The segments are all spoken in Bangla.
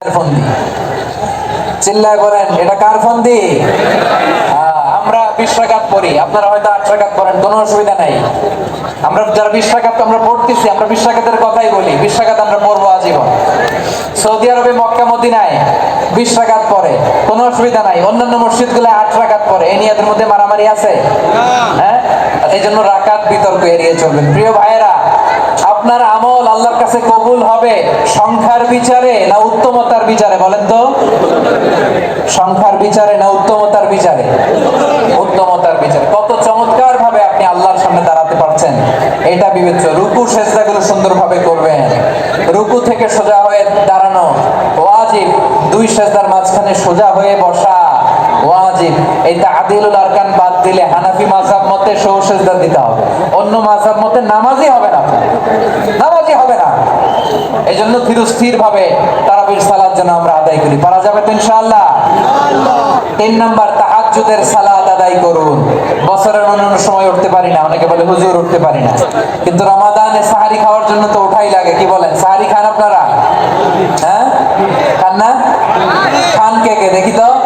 ফন্দি? চিল্লায় বলেন এটা কার ফন্দি? আমরা বিশ রাকাত পড়ি আপনারা হয়তো আট রাকাত পড়েন কোনো অসুবিধা নাই। আমরা যারা বিশ রাকাত আমরা পড়তেছি আমরা বিশ রাকাতের কথাই বলি বিশ রাকাত আমরা পড়ব আজীবন। সৌদি আরবে মক্কা মদিনায় বিশ রাকাত পরে কোনো অসুবিধা নাই। অন্যান্য মসজিদগুলো আট রাকাত পরে এই নিয়াদের মধ্যে মারামারি আছে? হ্যাঁ? এই জন্য রাকাত বিতর্ক এড়িয়ে চলবেন। প্রিয় ভাইয়েরা আপনার আমল আল্লাহর কাছে কবুল হবে? সংখ্যার বিচারে না উত্তমতার বিচারে? বলেন তো। সংখ্যার বিচারে না উত্তমতার বিচারে? উত্তমতার বিচারে। কত চমৎকার ভাবে আপনি আল্লাহর সামনে দাঁড়াতে পারছেন। এটা বিবেচ্য। রুকু, সেজদাগুলো সুন্দরভাবে করবেন। রুকু থেকে সোজা হয়ে দাঁড়ানো। ওয়াজিব। দুই সেজদার মাঝখানে সোজা হয়ে বসা। ওয়াজিব। এই তাদিলুল আরকান বাদ দিলে হানাফি মাযহাব মতে সৌ দিতে হবে। অন্য মাযহাব মতে নামাজই হবে না। নামাজই হবে না। এই জন্য ধীরস্থির ভাবে তারাবির সালাত যেন আমরা আদায় করি। পারা যাবে ইনশাআল্লাহ? তিন নাম্বার, তাহাজ্জুদের সালাত আদায় করুন। বছরের অন্যান্য সময় উঠতে পারি না। অনেকে বলে হুজুর উঠতে পারি না। কিন্তু রমাদানে সাহারি খাওয়ার জন্য তো ওঠাই লাগে। কি বলেন? সাহারি খান আপনারা? হ্যাঁ? খান না? খান কে কে? দেখি তো।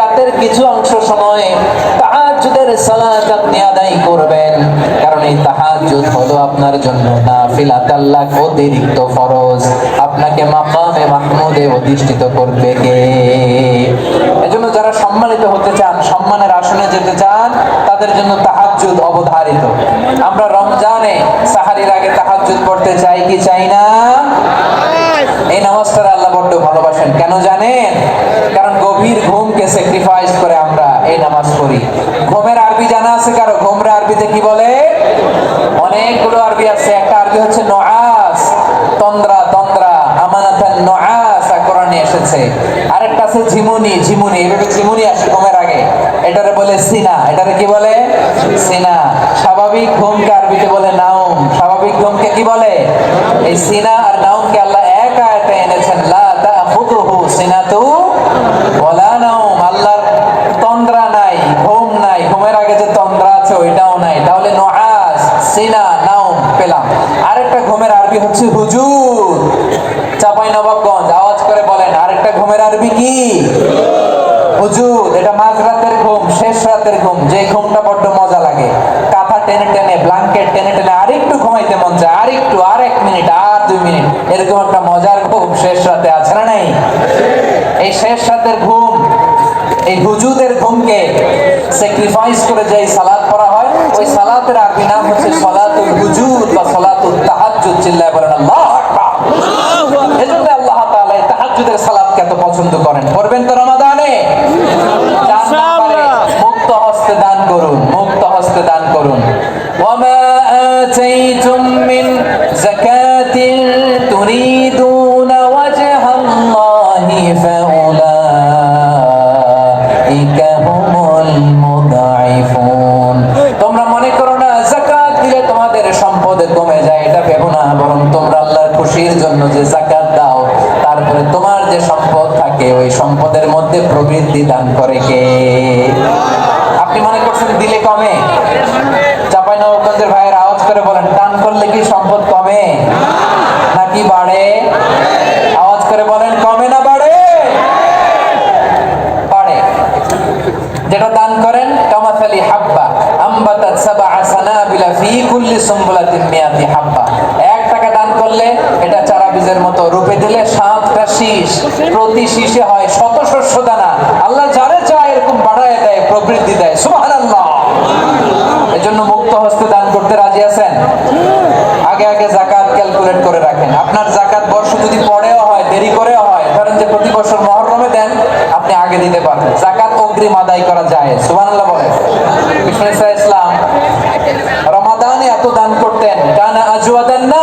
রাতের কিছু অংশ সময় আপনি আদায় করবেন। কারণ এই তাহাজ্জুদ হলো আপনার জন্য অতিরিক্ত ফরজ। আপনাকে মাকামে মাহমুদে অধিষ্ঠিত করবে কে? এজন্য যারা সম্মানিত হতে চান, সম্মানের আসনে যেতে চান, তাদের জন্য তাহাজ্জুদ অবধারিত। আমরা রমজানে সাহারির আগে তাহাজ্জুদ পড়তে চাই কি চাই না? এই নামাজটা ভালোবাসেন। কেন জানেন? কারণ গভীর ঘুমকে স্যাক্রিফাইস করে আমরা এই নামাজ পড়ি। ঘুমের আরবি জানা আছে কারও? ঘুমরা আরবিতে কি বলে? অনেকগুলো আরবি আছে। একটা আরবি হচ্ছে নআস তন্দ্রা তন্দ্রা, আমানাতান নআস কোরআনে এসেছে। আরেকটা আছে ঝিমুনি ঝিমুনি। এভাবে ঝিমুনি আসে ঘুমের আগে। এটারে বলে সিনা। এটারে কি বলে? সিনা। স্বাভাবিক ঘুমকে আরবিতে বলে নাউম স্বাভাবিক ঘুমকে কি বলে? এই সিনা আর নাউমকে আল্লাহ এক আয়াতে এনেছেন লা তাখুযুহু সিনাতু ওয়ালা নাউম আল্লাহর তন্দ্রা নাই ঘুম নাই ঘুমের আগে যে তন্দ্রা আছে ওইটাও নাই তাহলে নুআস সিনা নাউম পেলাম আরেকটা ঘুমের আরবি হচ্ছে হুজুর চাপাই নবাবগঞ্জ আওয়াজ করে বলেন আরেকটা ঘুমের আরবি কি? হুজুর, এটা ঘুম, শেষ রাতের ঘুম যে ঘুমটা বড্ড মজা লাগে। কাঁথা টেনে টেনে ব্ল্যাঙ্কেট টেনে টেনে, আরেকটু ঘুমাইতে মন চায়, আরেকটু, আর এক মিনিট, আর দুই মিনিট, এরকম একটা মজার ঘুম শেষ রাতে আছে না নাই? এই শেষ রাতের ঘুম, এই হুজুদের ঘুমকে স্যাক্রিফাইস করে যে সালাত পড়া হয়, ওই সালাতের আরবি নাম হচ্ছে হুজুদ বা সলাতুল তাহাজ্জুদ, চিল্লায় বলেন আল্লাহ আকবার এজন্য আল্লাহ তাআলা এই তাহাজ্জুদের সালাতকে এত পছন্দ করেন। করবেন তো মধ্যে প্রবৃদ্ধি দান করে কে? আপনি মনে করছেন দিলে কমে? চাপাই নবগঞ্জের ভাইয়ের আওয়াজ করে বলেন, দান করলে কি সম্পদ কমে? নাকি বাড়ে? আওয়াজ করে বলেন, কমে না বাড়ে? বাড়ে। যেটা দান করেন কামাথালি হাব্বা আম্বাতাত সাবআ সানাবিলা ফি কুল্লি মিয়াতি হাব্বা। এক টাকা দান করলে এটা চারা বীজের মতো রূপে দিলে শীষ, প্রতি শীষে হয় শত শস্য দানা। আল্লাহ যারে চায় এরকম বাড়ায় দেয়, প্রবৃদ্ধি দেয়। সুবাহান আল্লাহ এজন্য মুক্ত হস্তে দান করতে রাজি আছেন? আগে আগে জাকাত ক্যালকুলেট করে রাখেন। আপনার জাকাত বর্ষ যদি পরেও হয়, দেরি করেও হয়, ধরেন যে প্রতি বছর মহরমে দেন, আপনি আগে দিতে পারেন জাকাত অগ্রিম আদায় করা যায়। সুবাহ বলে ইসলাম, রমাদানে এত দান করতেন, কানা আজুয়াদান না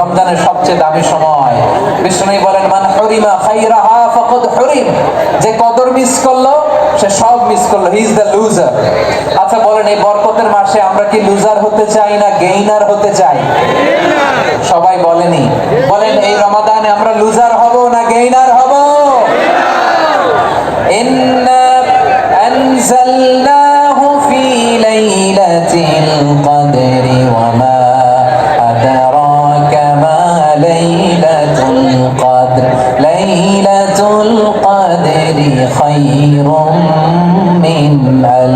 রমজানের সবচেয়ে দামি সময়। বিষ্ণু বলেন, মান হরিমা খাইরাহা ফাকাদ হরিম। যে কদর মিস করল, সে সব মিস করল। হি ইজ দ্য লুজার আচ্ছা বলেন, এই বরকতের মাসে আমরা কি লুজার হতে চাই না গেইনার হতে চাই? সবাই বলেনি। বলেন, এই রমাদানে আমরা লুজার হব না গেইনার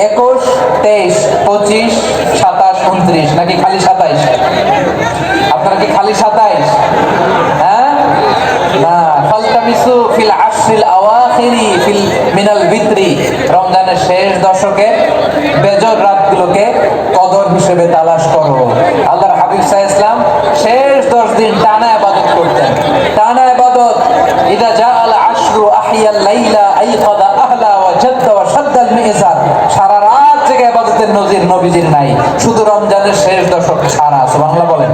একুশ, তেইশ, পঁচিশ, সাতাশ, উনত্রিশ, নাকি খালি সাতাইশ? আপনারা কি খালি সাতাইশ? হ্যাঁ? রমজানের শেষ দশকে বেজর হিসেবে ইসলাম শেষ দশ দিন টানা ইবাদত করতেন টানা ইবাদত ইদা জা আল আশরু আহিয়াল লাইলা আইকাদা আহলা ওয়া জাদ্দা ওয়া শাদ্দাল মিজান সারা রাত জেগে নজির নবীজির নাই। শুধু রমজানের শেষ দশক সারা, সুবহানাল্লাহ বলেন।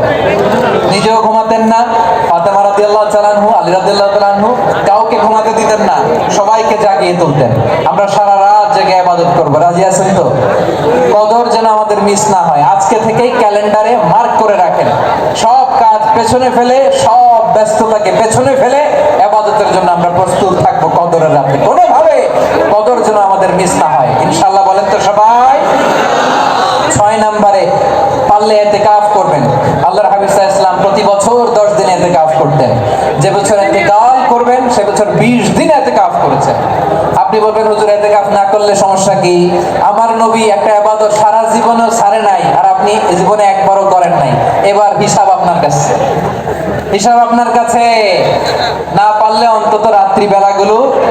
নিজেও ঘুমাতেন না কাউকে ঘুমাতে দিতেন না, সবাইকে জাগিয়ে তুলতেন। আমরা সারা রাত জেগে রাজি আছেন তো? কদর যেন আমাদের মিস না হয়। আজকে থেকেই ক্যালেন্ডারে মার্ক করে রাখেন। সব কাজ পেছনে ফেলে, সব ব্যস্ততাকে পেছনে ফেলে ইবাদতের জন্য আমরা প্রস্তুত থাকব কদরের রাতে। কোনোভাবে কদর যেন আমাদের মিস না হয়। ইনশাআল্লাহ বলেন তো সবাই ছয় নম্বরে পারলে এতে কাফ করবেন হাবিব সাল্লাল্লাহু ইসলাম প্রতি বছর দশ দিন এতে কাফ করতেন। যে বছর এতে কাল করবেন, সে বছর বিশ দিন এতে কাফ করেছেন। আপনি বলবেন, হুজুর এতে কাফ না করলে সমস্যা কি? আমার নবী একটা আবাদত সারা জীবনেও সারে নাই, আর আপনি জীবনে একবারও করেন নাই। এবার হিসাব আপনার কাছে। হিসাব আপনার কাছে। না পারলে অন্তত রাত্রি বেলাগুলো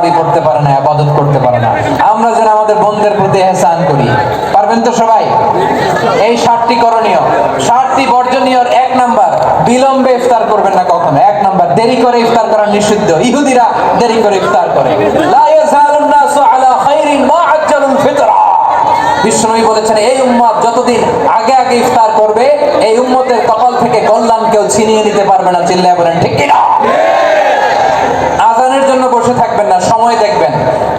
তারাবি পড়তে পারে না আবাদত করতে পারে না। আমরা যেন আমাদের বোনদের প্রতি এহসান করি, পারবেন তো সবাই? এই ষাটটি করণীয়। ষাটটি বর্জনীয় এক নাম্বার, বিলম্বে ইফতার করবেন না কখনো। এক নাম্বার, দেরি করে ইফতার করা নিষিদ্ধ। ইহুদিরা দেরি করে ইফতার করে। লা ইয়াজালুন নাসু আলা খাইরিন মা আজ্জালুল ফিতরা। বিষ্ণুই বলেছেন, এই উম্মত যতদিন আগে আগে ইফতার করবে, এই উম্মতের কপাল থেকে কল্যাণ কেউ ছিনিয়ে নিতে পারবে না। চিল্লায় বলেন, ঠিক কিনা? আজানের জন্য বসে থাকবেন না সময় দেখবেন।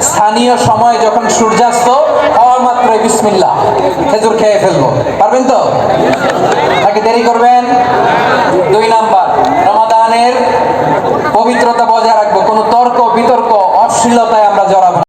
স্থানীয় সময় যখন সূর্যাস্ত হওয়ার মাত্র বিসমিল্লা খেজুর খেয়ে ফেলব। পারবেন তো? তাকে দেরি করবেন? দুই নাম